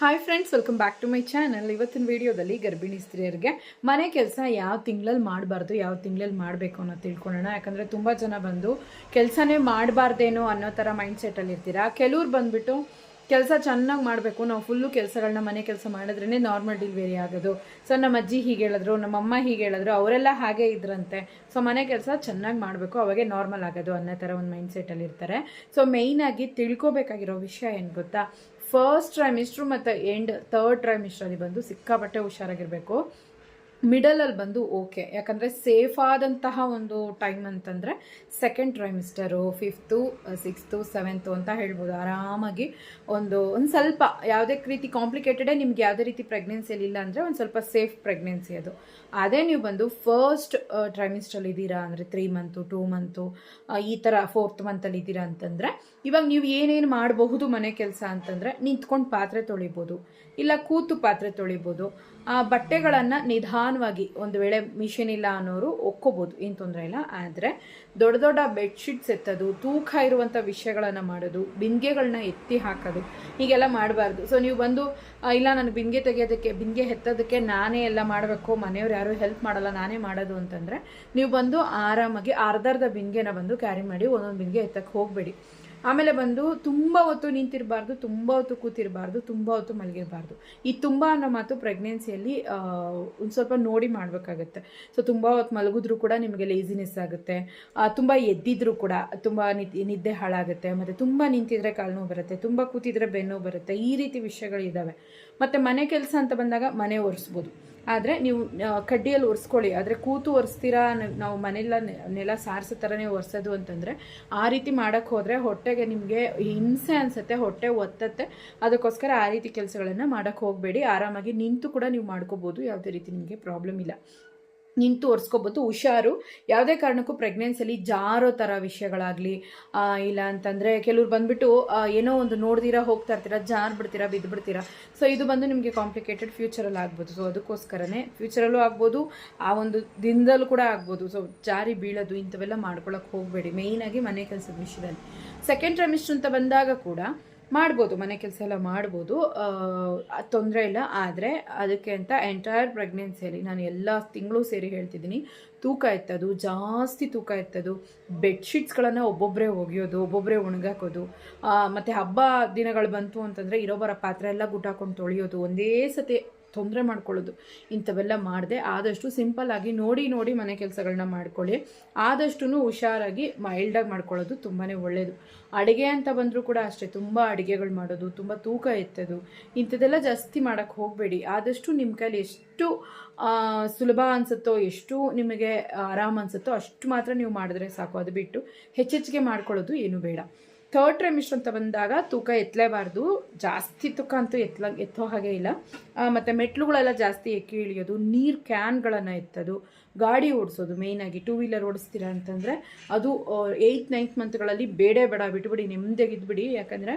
Hi friends welcome back to my channel ಇವತ್ತಿನ ವಿಡಿಯೋದಲ್ಲಿ ಗರ್ಭಿಣಿ ಸ್ತ್ರೀಯರಿಗೆ ಮನೆ ಕೆಲಸ ಯಾವ ತಿಂಗಳಲ್ಲಿ ಮಾಡಬಾರ್ದು, ಯಾವ ತಿಂಗಳಲ್ಲಿ ಮಾಡಬೇಕು ಅನ್ನೋ ತಿಳ್ಕೊಳ್ಳೋಣ. ಯಾಕಂದರೆ ತುಂಬ ಜನ ಬಂದು ಕೆಲಸನೇ ಮಾಡಬಾರ್ದೇನೋ ಅನ್ನೋ ಥರ ಮೈಂಡ್ ಸೆಟ್ಟಲ್ಲಿ ಇರ್ತೀರಾ? ಕೆಲವ್ರು ಬಂದುಬಿಟ್ಟು ಕೆಲಸ ಚೆನ್ನಾಗಿ ಮಾಡಬೇಕು. ನಾವು ಫುಲ್ಲು ಕೆಲಸಗಳನ್ನ ಮನೆ ಕೆಲಸ ಮಾಡಿದ್ರೇ ನಾರ್ಮಲ್ ಡೆಲಿವರಿ ಆಗೋದು. ಸೊ ನಮ್ಮ ಅಜ್ಜಿ ಹೀಗೆ ಹೇಳಿದ್ರು, ನಮ್ಮ ಅಮ್ಮ ಹೀಗೆ ಹೇಳಿದ್ರು, ಅವರೆಲ್ಲ ಹಾಗೆ ಇದ್ರಂತೆ. ಸೊ ಮನೆ ಕೆಲಸ ಚೆನ್ನಾಗಿ ಮಾಡಬೇಕು, ಅವಾಗೆ ನಾರ್ಮಲ್ ಆಗೋದು ಅನ್ನೋ ಥರ ಒಂದು ಮೈಂಡ್ ಸೆಟ್ಟಲ್ಲಿ ಇರ್ತಾರೆ. ಸೊ ಮೇಯ್ನಾಗಿ ತಿಳ್ಕೊಬೇಕಾಗಿರೋ ವಿಷಯ ಏನು ಗೊತ್ತಾ? ಫಸ್ಟ್ ಟ್ರೈಮಿಸ್ಟ್ರು ಮತ್ತು ಎಂಡ್ ಥರ್ಡ್ ಟ್ರೈಮಿಸ್ಟ್ರಲ್ಲಿ ಬಂದು ಸಿಕ್ಕಾಪಟ್ಟೆ ಹುಷಾರಾಗಿರಬೇಕು. ಮಿಡಲಲ್ಲಿ ಬಂದು ಓಕೆ ಯಾಕಂದರೆ ಸೇಫ್ ಆದಂತಹ ಒಂದು ಟೈಮ್ ಅಂತಂದರೆ second trimester fifth sixth seventh ಅಂತ ಹೇಳ್ಬೋದು. ಆರಾಮಾಗಿ ಒಂದು ಒಂದು ಸ್ವಲ್ಪ ಯಾವುದೇ ರೀತಿ ಕಾಂಪ್ಲಿಕೇಟೆಡೇ ನಿಮ್ಗೆ ಯಾವುದೇ ರೀತಿ ಪ್ರೆಗ್ನೆನ್ಸಿಯಲ್ಲಿ ಇಲ್ಲ ಅಂದರೆ ಒಂದು ಸ್ವಲ್ಪ ಸೇಫ್ ಪ್ರೆಗ್ನೆನ್ಸಿ ಅದು. ಅದೇ ನೀವು ಬಂದು ಫಸ್ಟ್ ಟ್ರೈಮಿಸ್ಟಲ್ಲಿ ಇದ್ದೀರಾ ಅಂದರೆ ತ್ರೀ ಮಂತು ಟೂ ಮಂತು ಈ ಥರ ಫೋರ್ತ್ ಮಂತಲ್ಲಿ ಇದ್ದೀರಾ ಅಂತಂದರೆ ಇವಾಗ ನೀವು ಏನೇನು ಮಾಡಬಹುದು ಮನೆ ಕೆಲಸ ಅಂತಂದರೆ ನಿಂತ್ಕೊಂಡು ಪಾತ್ರೆ ತೊಳಿಬೋದು. ಇಲ್ಲ ಕೂತು ಪಾತ್ರೆ ತೊಳಿಬೋದು. ಬಟ್ಟೆಗಳನ್ನು ನಿಧಾನವಾಗಿ ಒಂದು ವೇಳೆ ಮಿಷಿನ್ ಇಲ್ಲ ಅನ್ನೋರು ಒಕ್ಕೋಬೋದು, ಏನು ತೊಂದರೆ ಇಲ್ಲ. ಆದರೆ ದೊಡ್ಡ ದೊಡ್ಡ ಬೆಡ್ಶೀಟ್ಸ್ ಎತ್ತೋದು, ತೂಕ ಇರುವಂಥ ವಿಷಯಗಳನ್ನು ಮಾಡೋದು ಬಿಂದಿಗೆಗಳನ್ನ ಎತ್ತಿ ಹಾಕೋದು, ಹೀಗೆಲ್ಲ ಮಾಡಬಾರ್ದು. ಸೊ ನೀವು ಬಂದು ಇಲ್ಲ, ನನಗೆ ಬಿಂದಿಗೆ ತೆಗೆಯೋದಕ್ಕೆ, ಬಿಂದಿಗೆ ಎತ್ತೋದಕ್ಕೆ ನಾನೇ ಎಲ್ಲ ಮಾಡಬೇಕು, ಮನೆಯವ್ರು ಯಾರೂ ಹೆಲ್ಪ್ ಮಾಡಲ್ಲ, ನಾನೇ ಮಾಡೋದು ಅಂತಂದರೆ, ನೀವು ಬಂದು ಆರಾಮಾಗಿ ಅರ್ಧ ಅರ್ಧ ಬಿಂದಿಗೆನ ಬಂದು ಕ್ಯಾರಿ ಮಾಡಿ, ಒಂದೊಂದು ಬಿಂದಿಗೆ ಎತ್ತಕ್ಕೆ ಹೋಗಬೇಡಿ. ಆಮೇಲೆ ಬಂದು ತುಂಬ ಹೊತ್ತು ನಿಂತಿರಬಾರ್ದು, ತುಂಬ ಹೊತ್ತು ಕೂತಿರಬಾರ್ದು, ತುಂಬ ಹೊತ್ತು ಮಲಗಿರಬಾರ್ದು. ಈ ತುಂಬ ಅನ್ನೋ ಮಾತು ಪ್ರೆಗ್ನೆನ್ಸಿಯಲ್ಲಿ ಒಂದು ಸ್ವಲ್ಪ ನೋಡಿ ಮಾಡಬೇಕಾಗತ್ತೆ. ಸೊ ತುಂಬ ಹೊತ್ತು ಮಲಗಿದ್ರೂ ಕೂಡ ನಿಮಗೆ ಲೇಸಿನೆಸ್ ಆಗುತ್ತೆ. ತುಂಬ ಎದ್ದಿದ್ರು ಕೂಡ ತುಂಬ ನಿದ್ದೆ ಹಾಳಾಗುತ್ತೆ. ಮತ್ತು ತುಂಬ ನಿಂತಿದ್ರೆ ಕಾಲು ನೋವು ಬರುತ್ತೆ, ತುಂಬ ಕೂತಿದ್ರೆ ಬೆನ್ನು ಬರುತ್ತೆ, ಈ ರೀತಿ ವಿಷಯಗಳಿದ್ದಾವೆ ಮತ್ತು ಮನೆ ಕೆಲಸ ಅಂತ ಬಂದಾಗ ಮನೆ ಒರೆಸ್ಬೋದು. ಆದರೆ ನೀವು ಕಡ್ಡಿಯಲ್ಲಿ ಒರೆಸ್ಕೊಳ್ಳಿ. ಆದರೆ ಕೂತು ಒರೆಸ್ತೀರಾ ನಾವು ಮನೆಲ್ಲ ನೆಲ ಸಾರಿಸೋ ಥರನೇ ಒರೆಸೋದು ಅಂತಂದರೆ ಆ ರೀತಿ ಮಾಡೋಕ್ಕೆ ಹೋದರೆ ಹೊಟ್ಟೆಗೆ ನಿಮಗೆ ಹಿಂಸೆ ಅನಿಸುತ್ತೆ, ಹೊಟ್ಟೆ ಒತ್ತತ್ತೆ. ಅದಕ್ಕೋಸ್ಕರ ಆ ರೀತಿ ಕೆಲಸಗಳನ್ನು ಮಾಡೋಕ್ಕೆ ಹೋಗಬೇಡಿ. ಆರಾಮಾಗಿ ನಿಂತು ಕೂಡ ನೀವು ಮಾಡ್ಕೋಬೋದು. ಯಾವುದೇ ರೀತಿ ನಿಮಗೆ ಪ್ರಾಬ್ಲಮ್ ಇಲ್ಲ. ನಿಂತು ಒರೆಸ್ಕೋಬೋದು ಹುಷಾರು. ಯಾವುದೇ ಕಾರಣಕ್ಕೂ ಪ್ರೆಗ್ನೆನ್ಸಿಯಲ್ಲಿ ಜಾರೋ ಥರ ವಿಷಯಗಳಾಗಲಿ ಇಲ್ಲ ಅಂತಂದರೆ ಕೆಲವ್ರು ಬಂದುಬಿಟ್ಟು ಏನೋ ಒಂದು ನೋಡ್ದಿರಾ, ಹೋಗ್ತಾ ಇರ್ತೀರಾ, ಜಾರ್ ಬಿಡ್ತೀರಾ, ಬಿದ್ದು ಬಿಡ್ತೀರಾ. ಸೊ ಇದು ಬಂದು ನಿಮಗೆ ಕಾಂಪ್ಲಿಕೇಟೆಡ್ ಫ್ಯೂಚರಲ್ಲಿ ಆಗ್ಬೋದು. ಸೊ ಅದಕ್ಕೋಸ್ಕರನೇ ಫ್ಯೂಚರಲ್ಲೂ ಆಗ್ಬೋದು, ಆ ಒಂದು ದಿನದಲ್ಲೂ ಕೂಡ ಆಗ್ಬೋದು. ಸೊ ಜಾರಿ ಬೀಳೋದು ಇಂಥವೆಲ್ಲ ಮಾಡ್ಕೊಳಕ್ಕೆ ಹೋಗಬೇಡಿ. ಮೇಯ್ನಾಗಿ ಮನೆ ಕೆಲಸದ ವಿಷಯದಲ್ಲಿ. ಸೆಕೆಂಡ್ ಟ್ರೈಮಿಸ್ಟರ್ ಅಂತ ಬಂದಾಗ ಕೂಡ ಮಾಡ್ಬೋದು, ಮನೆ ಕೆಲಸ ಎಲ್ಲ ಮಾಡ್ಬೋದು. ತೊಂದರೆ ಇಲ್ಲ, ಆದರೆ ಅದಕ್ಕೆ ಅಂತ ಎಂಟೈರ್ ಪ್ರೆಗ್ನೆನ್ಸಿಯಲ್ಲಿ ನಾನು ಎಲ್ಲ ತಿಂಗಳು ಸೇರಿ ಹೇಳ್ತಿದ್ದೀನಿ, ತೂಕ ಎತ್ತದು, ಜಾಸ್ತಿ ತೂಕ ಎತ್ತದು, ಬೆಡ್ಶೀಟ್ಸ್ಗಳನ್ನು ಒಬ್ಬೊಬ್ಬರೇ ಒಗೆಯೋದು ಒಬ್ಬೊಬ್ಬರೇ ಒಣಗಾಕೋದು ಮತ್ತು ಹಬ್ಬ ದಿನಗಳು ಬಂತು ಅಂತಂದರೆ ಇರೋಬರ ಪಾತ್ರೆ ಎಲ್ಲ ಗುಟ್ಟಾಕೊಂಡು ತೊಳೆಯೋದು, ಒಂದೇ ಸತಿ ತೊಂದರೆ ಮಾಡ್ಕೊಳ್ಳೋದು. ಇಂಥವೆಲ್ಲ ಮಾಡದೆ ಆದಷ್ಟು ಸಿಂಪಲ್ ಆಗಿ ನೋಡಿ ನೋಡಿ ಮನೆ ಕೆಲಸಗಳನ್ನ ಮಾಡ್ಕೊಳ್ಳಿ. ಆದಷ್ಟು ಹುಷಾರಾಗಿ ಮೈಲ್ಡಾಗಿ ಮಾಡ್ಕೊಳ್ಳೋದು ತುಂಬಾ ಒಳ್ಳೆಯದು ಅಡುಗೆ ಅಂತ ಬಂದರೂ ಕೂಡ ಅಷ್ಟೇ, ತುಂಬ ಅಡುಗೆಗಳು ಮಾಡೋದು, ತುಂಬ ತೂಕ ಎತ್ತೋದು, ಇಂಥದ್ದೆಲ್ಲ ಜಾಸ್ತಿ ಮಾಡೋಕ್ಕೆ ಹೋಗಬೇಡಿ. ಆದಷ್ಟು ನಿಮ್ಮ ಕೈಲಿ ಎಷ್ಟು ಸುಲಭ ಅನಿಸುತ್ತೋ, ಎಷ್ಟು ನಿಮಗೆ ಆರಾಮ ಅನಿಸುತ್ತೋ ಅಷ್ಟು ಮಾತ್ರ ನೀವು ಮಾಡಿದ್ರೆ ಸಾಕು. ಅದು ಬಿಟ್ಟು ಹೆಚ್ಚೆಚ್ಚಿಗೆ ಮಾಡ್ಕೊಳ್ಳೋದು ಏನು ಬೇಡ. ಥರ್ಡ್ ಟ್ರೈಮಿಸ್ಟರ್ ಅಂತ ಬಂದಾಗ ತೂಕ ಎತ್ತಲೇಬಾರ್ದು. ಜಾಸ್ತಿ ತೂಕ ಅಂತೂ ಎತ್ತಲ ಎತ್ತೋ ಹಾಗೆ ಇಲ್ಲ. ಮತ್ತು ಮೆಟ್ಲುಗಳೆಲ್ಲ ಜಾಸ್ತಿ ಎಕ್ಕಿ ಇಳಿಯೋದು, ನೀರು ಕ್ಯಾನ್ಗಳನ್ನು ಎತ್ತೋದು, ಗಾಡಿ ಓಡಿಸೋದು ಮೇಯ್ನಾಗಿ ಟೂ ವೀಲರ್ ಓಡಿಸ್ತೀರಾ ಅಂತಂದರೆ ಅದು ಏಯ್ತ್ ನೈನ್ತ್ ಮಂತ್ಗಳಲ್ಲಿ ಬೇಡೇ ಬೇಡ ಬಿಟ್ಬಿಡಿ, ನೆಮ್ಮದಿಯಾಗಿದ್ಬಿಡಿ. ಯಾಕಂದರೆ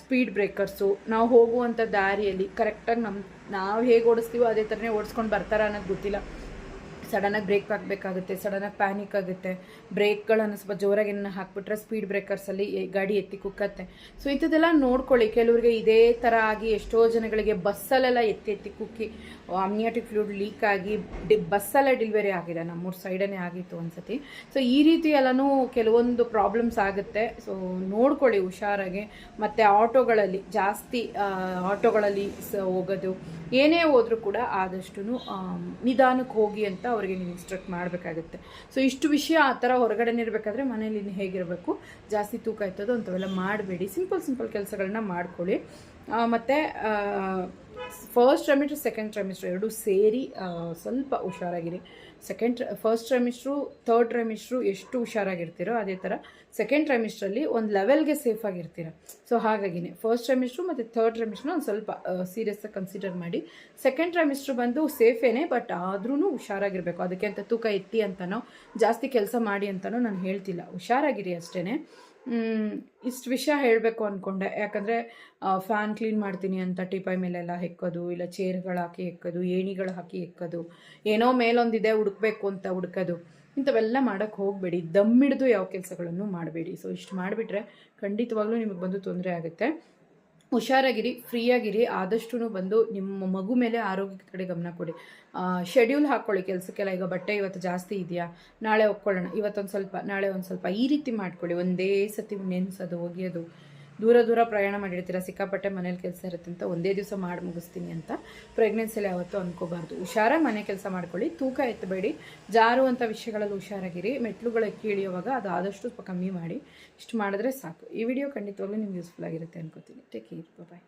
ಸ್ಪೀಡ್ ಬ್ರೇಕರ್ಸು ನಾವು ಹೋಗುವಂಥ ದಾರಿಯಲ್ಲಿ ಕರೆಕ್ಟಾಗಿ ನಮ್ಮ ನಾವು ಹೇಗೆ ಓಡಿಸ್ತೀವೋ ಅದೇ ಥರನೇ ಓಡಿಸ್ಕೊಂಡು ಬರ್ತಾರ ಅನ್ನೋದು ಗೊತ್ತಿಲ್ಲ. ಸಡನ್ನಾಗಿ ಬ್ರೇಕ್ ಹಾಕಬೇಕಾಗುತ್ತೆ ಸಡನ್ನಾಗಿ ಪ್ಯಾನಿಕ್ ಆಗುತ್ತೆ. ಬ್ರೇಕ್ಗಳನ್ನು ಸ್ವಲ್ಪ ಜೋರಾಗಿ ಏನನ್ನ ಹಾಕ್ಬಿಟ್ರೆ ಸ್ಪೀಡ್ ಬ್ರೇಕರ್ಸಲ್ಲಿ ಗಾಡಿ ಎತ್ತಿ ಕುಕ್ಕತ್ತೆ. ಸೊ ಇಂಥದ್ದೆಲ್ಲ ನೋಡ್ಕೊಳ್ಳಿ. ಕೆಲವರಿಗೆ ಇದೇ ಥರ ಆಗಿ ಎಷ್ಟೋ ಜನಗಳಿಗೆ ಬಸ್ಸಲ್ಲೆಲ್ಲ ಎತ್ತಿ ಎತ್ತಿ ಕುಕ್ಕಿ ಅಮ್ನಿಯಾಟಿಕ್ ಫ್ಲೂಡ್ ಲೀಕ್ ಆಗಿ ಡಿ ಬಸ್ಸಲ್ಲೇ ಡೆಲಿವರಿ ಆಗಿದೆ. ನಮ್ಮೂರು ಸೈಡನ್ನೇ ಆಗಿತ್ತು ಒಂದ್ಸತಿ. ಸೊ ಈ ರೀತಿ ಎಲ್ಲನೂ ಕೆಲವೊಂದು ಪ್ರಾಬ್ಲಮ್ಸ್ ಆಗುತ್ತೆ. ಸೊ ನೋಡ್ಕೊಳ್ಳಿ ಹುಷಾರಾಗಿ. ಮತ್ತು ಆಟೋಗಳಲ್ಲಿ ಜಾಸ್ತಿ ಆಟೋಗಳಲ್ಲಿ ಹೋಗೋದು ಏನೇ ಹೋದರೂ ಕೂಡ ಆದಷ್ಟು ನಿಧಾನಕ್ಕೆ ಹೋಗಿ ಅಂತ ಅವರಿಗೆ ನೀವು ಇನ್ಸ್ಟ್ರಕ್ಟ್ ಮಾಡಬೇಕಾಗುತ್ತೆ. ಸೊ ಇಷ್ಟು ವಿಷಯ ಆ ಥರ ಹೊರಗಡೆ ಇರಬೇಕಾದ್ರೆ ಮನೇಲಿ ಇನ್ನು ಹೇಗಿರಬೇಕು? ಜಾಸ್ತಿ ತೂಕ ಇರ್ತದೋ ಅಂಥವೆಲ್ಲ ಮಾಡಬೇಡಿ. ಸಿಂಪಲ್ ಸಿಂಪಲ್ ಕೆಲಸಗಳನ್ನ ಮಾಡ್ಕೊಳ್ಳಿ. ಮತ್ತು ಫಸ್ಟ್ ಟ್ರೈಮಿಸ್ಟ್ರು ಸೆಕೆಂಡ್ ಟ್ರೈಮಿಸ್ಟ್ರು ಎರಡು ಸೇರಿ ಸ್ವಲ್ಪ ಹುಷಾರಾಗಿರಿ. Second first trimester third trimester ಎಷ್ಟು ಹುಷಾರಾಗಿರ್ತೀರೋ ಅದೇ ಥರ ಸೆಕೆಂಡ್ ಟ್ರೈಮಿಸ್ಟ್ರಲ್ಲಿ ಒಂದು ಲೆವೆಲ್ಗೆ ಸೇಫ್ ಆಗಿರ್ತೀರ. ಸೊ ಹಾಗಾಗಿನೇ. ಫಸ್ಟ್ ಟ್ರೈಮಿಸ್ಟ್ರು ಮತ್ತು ಥರ್ಡ್ ಟ್ರೈಮಿಸ್ಟ್ರು ಒಂದು ಸ್ವಲ್ಪ ಸೀರಿಯಸ್ಸಾಗಿ ಕನ್ಸಿಡರ್ ಮಾಡಿ. ಸೆಕೆಂಡ್ ಟ್ರೈಮಿಸ್ಟ್ರು ಬಂದು ಸೇಫೇನೆ ಬಟ್ ಆದ್ರೂ ಹುಷಾರಾಗಿರಬೇಕು. ಅದಕ್ಕೆ ಅಂತ ತೂಕ ಎತ್ತಿ ಅಂತನೋ ಜಾಸ್ತಿ ಕೆಲಸ ಮಾಡಿ ಅಂತನೋ ನಾನು ಹೇಳ್ತಿಲ್ಲ. ಹುಷಾರಾಗಿರಿ ಅಷ್ಟೇ ಇಷ್ಟು ವಿಷಯ ಹೇಳಬೇಕು ಅಂದ್ಕೊಂಡೆ ಯಾಕಂದರೆ ಫ್ಯಾನ್ ಕ್ಲೀನ್ ಮಾಡ್ತೀನಿ ಅಂತ ಟಿಪಾಯ್ ಮೇಲೆಲ್ಲ ಹೆಕ್ಕೋದು, ಇಲ್ಲ ಚೇರ್ಗಳು ಹಾಕಿ ಹೆಕ್ಕೋದು, ಏಣಿಗಳು ಹಾಕಿ ಹೆಕ್ಕೋದು, ಏನೋ ಮೇಲೊಂದಿದೆ ಹುಡುಕ್ಬೇಕು ಅಂತ ಹುಡ್ಕೋದು, ಇಂಥವೆಲ್ಲ ಮಾಡೋಕ್ಕೆ ಹೋಗಬೇಡಿ. ದಮ್ಮಿಡ್ದು ಯಾವ ಕೆಲಸಗಳನ್ನು ಮಾಡಬೇಡಿ. ಸೊ ಇಷ್ಟು ಮಾಡಿಬಿಟ್ರೆ ಖಂಡಿತವಾಗ್ಲೂ ನಿಮಗೆ ಬಂದು ತೊಂದರೆ ಆಗುತ್ತೆ. ಹುಷಾರಾಗಿರಿ, ಫ್ರೀಯಾಗಿರಿ ಆದಷ್ಟು ಬಂದು ನಿಮ್ಮ ಮಗು ಮೇಲೆ ಆರೋಗ್ಯದ ಕಡೆ ಗಮನ ಕೊಡಿ. ಶೆಡ್ಯೂಲ್ ಹಾಕ್ಕೊಳ್ಳಿ ಕೆಲಸಕ್ಕೆಲ್ಲ. ಈಗ ಬಟ್ಟೆ ಇವತ್ತು ಜಾಸ್ತಿ ಇದೆಯಾ? ನಾಳೆ ಒಪ್ಕೊಳ್ಳೋಣ. ಇವತ್ತೊಂದು ಸ್ವಲ್ಪ, ನಾಳೆ ಒಂದು ಸ್ವಲ್ಪ ಈ ರೀತಿ ಮಾಡ್ಕೊಳ್ಳಿ ಒಂದೇ ಸತಿ ನೆನೆಸೋದು, ಒಗೆಯೋದು. ದೂರ ದೂರ ಪ್ರಯಾಣ ಮಾಡಿರ್ತೀರ, ಸಿಕ್ಕಾಪಟ್ಟೆ ಮನೇಲಿ ಕೆಲಸ ಇರುತ್ತೆ ಅಂತ ಒಂದೇ ದಿವಸ ಮಾಡಿ ಮುಗಿಸ್ತೀನಿ ಅಂತ ಪ್ರೆಗ್ನೆನ್ಸಿಯಲ್ಲಿ ಯಾವತ್ತೂ ಅನ್ಕೋಬಾರ್ದು. ಹುಷಾರಾಗಿ ಮನೆ ಕೆಲಸ ಮಾಡ್ಕೊಳ್ಳಿ, ತೂಕ ಎತ್ತಬೇಡಿ ಜಾರುವಂಥ ವಿಷಯಗಳಲ್ಲಿ ಹುಷಾರಾಗಿರಿ ಮೆಟ್ಲುಗಳು ಇಳಿಯುವಾಗ ಅದು ಆದಷ್ಟು ಕಮ್ಮಿ ಮಾಡಿ, ಇಷ್ಟು ಮಾಡಿದ್ರೆ ಸಾಕು. ಈ ವಿಡಿಯೋ ಖಂಡಿತವಾಗ್ಲೂ ನಿಮ್ಗೆ ಯೂಸ್ಫುಲ್ ಆಗಿರುತ್ತೆ ಅನ್ಕೋತೀನಿ. Take care bye